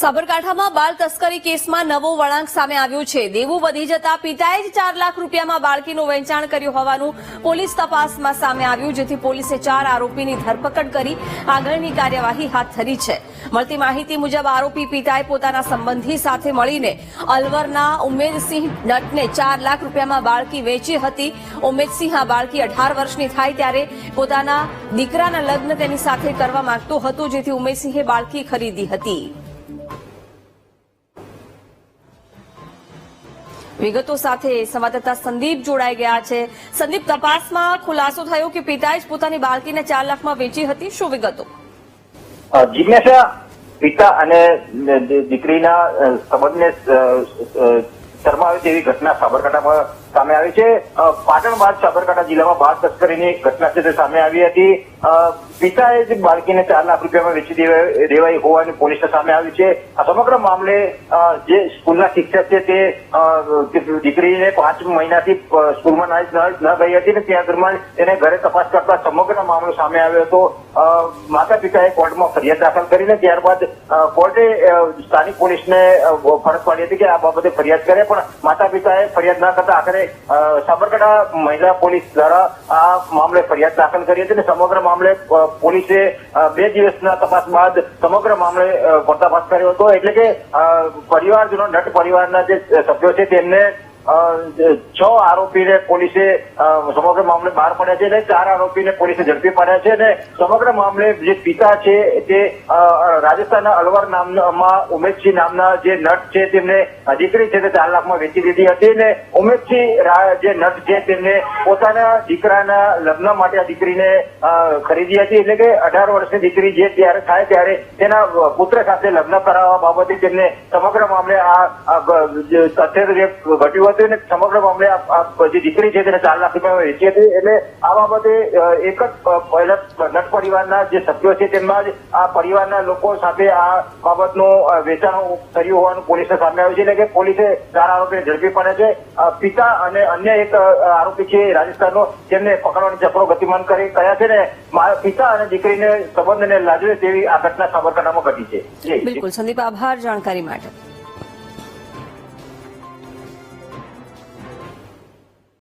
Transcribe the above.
સાબરકાંઠામાં બાળ તસ્કરી કેસમાં નવો વળાંક સામે આવ્યો છે. દેવું વધી જતા પિતાએ જ ચાર લાખ રૂપિયામાં બાળકીનું વેચાણ કર્યું હોવાનું પોલીસ તપાસમાં સામે આવ્યું, જેથી પોલીસે ચાર આરોપીની ધરપકડ કરી આગળની કાર્યવાહી હાથ ધરી છે. મળતી માહિતી મુજબ આરોપી પિતાએ પોતાના સંબંધી સાથે મળીને અલવરના ઉમેદસિંહ નટને ચાર લાખ રૂપિયામાં બાળકી વેચી હતી. ઉમેદસિંહ આ બાળકી અઢાર વર્ષની થાય ત્યારે પોતાના દીકરાના લગ્ન તેની સાથે કરવા માંગતો હતો, જેથી ઉમેદસિંહે બાળકી ખરીદી હતી. વિગતો સાથે સંવાદદાતા સંદીપ જોડાઈ ગયા છે. સંદીપ, તપાસમાં ખુલાસો થયો કે પિતાએ જ પોતાની બાળકીને ચાર લાખમાં વેચી હતી? શું વિગતો? જિજ્ઞાસા, પિતા અને દીકરીના સંબંધને શરમાવે તેવી ઘટના સાબરકાંઠામાં સામે આવી છે. પાટણ બાદ સાબરકાંઠા જિલ્લામાં બાળ તસ્કરીની ઘટના છે તે સામે આવી હતી. પિતાએ જ બાળકીને ચાર લાખ રૂપિયામાં વેચી દેવાઈ હોવાની પોલીસ સામે આવી છે. આ સમગ્ર મામલે જે સ્કૂલના શિક્ષક છે તે દીકરીને પાંચ મહિનાથી સ્કૂલમાં ન ગઈ હતી ને ત્યાં દરમિયાન તેને ઘરે તપાસ કરતા સમગ્ર મામલો સામે આવ્યો હતો. માતા પિતાએ કોર્ટમાં ફરિયાદ દાખલ કરીને ત્યારબાદ કોર્ટે સ્થાનિક પોલીસને ફરજ પાડી હતી કે આ બાબતે ફરિયાદ કરે, પણ માતા પિતાએ ફરિયાદ ના કરતા આખરે સાબરકાંઠા મહિલા પોલીસ દ્વારા આ મામલે ફરિયાદ દાખલ કરી હતી અને સમગ્ર મામલે પોલીસે બે દિવસના તપાસ બાદ સમગ્ર મામલે પર્દાફાશ કર્યો હતો. એટલે કે પરિવારજનો, નટ પરિવારના જે સભ્યો છે, તેમને છ આરોપીને પોલીસે સમગ્ર મામલે બહાર પડ્યા છે અને ચાર આરોપીને પોલીસે ઝડપી પાડ્યા છે અને સમગ્ર મામલે જે પિતા છે તે રાજસ્થાનના અલવર નામમાં ઉમેશસિંહ નામના જે નટ છે તેમને દીકરી છે તે ચાર લાખમાં વેચી દીધી હતી અને ઉમેશસિંહ જે નટ છે તેમને પોતાના દીકરાના લગ્ન માટે આ દીકરીને ખરીદી હતી એટલે કે અઢાર વર્ષની દીકરી જે ત્યારે થાય ત્યારે તેના પુત્ર સાથે લગ્ન કરાવવા બાબતે તેમને સમગ્ર મામલે આ તથ્ય જે ઘટ્યું હતું સમગ્ર મામલે જે દીકરી છે તેને ચાર લાખ રૂપિયામાં વેચી હતી. એટલે આ બાબતે એક જ નટ પરિવારના જે સભ્યો છે તેમના જ આ પરિવારના લોકો સાથે આ બાબતનું વેચાણ કર્યું હોવાનું પોલીસને સામે આવ્યું છે. એટલે કે પોલીસે ચાર આરોપીને ઝડપી પડે છે. પિતા અને અન્ય એક આરોપી છે રાજસ્થાનનો તેમને પકડવાની ચક્રો ગતિમાન કરી કર્યા છે ને પિતા અને દીકરીને સંબંધને લાજવે તેવી આ ઘટના સાબરકાંઠામાં ઘટી છે. બિલકુલ. સંદીપ, આભાર જાણકારી માટે.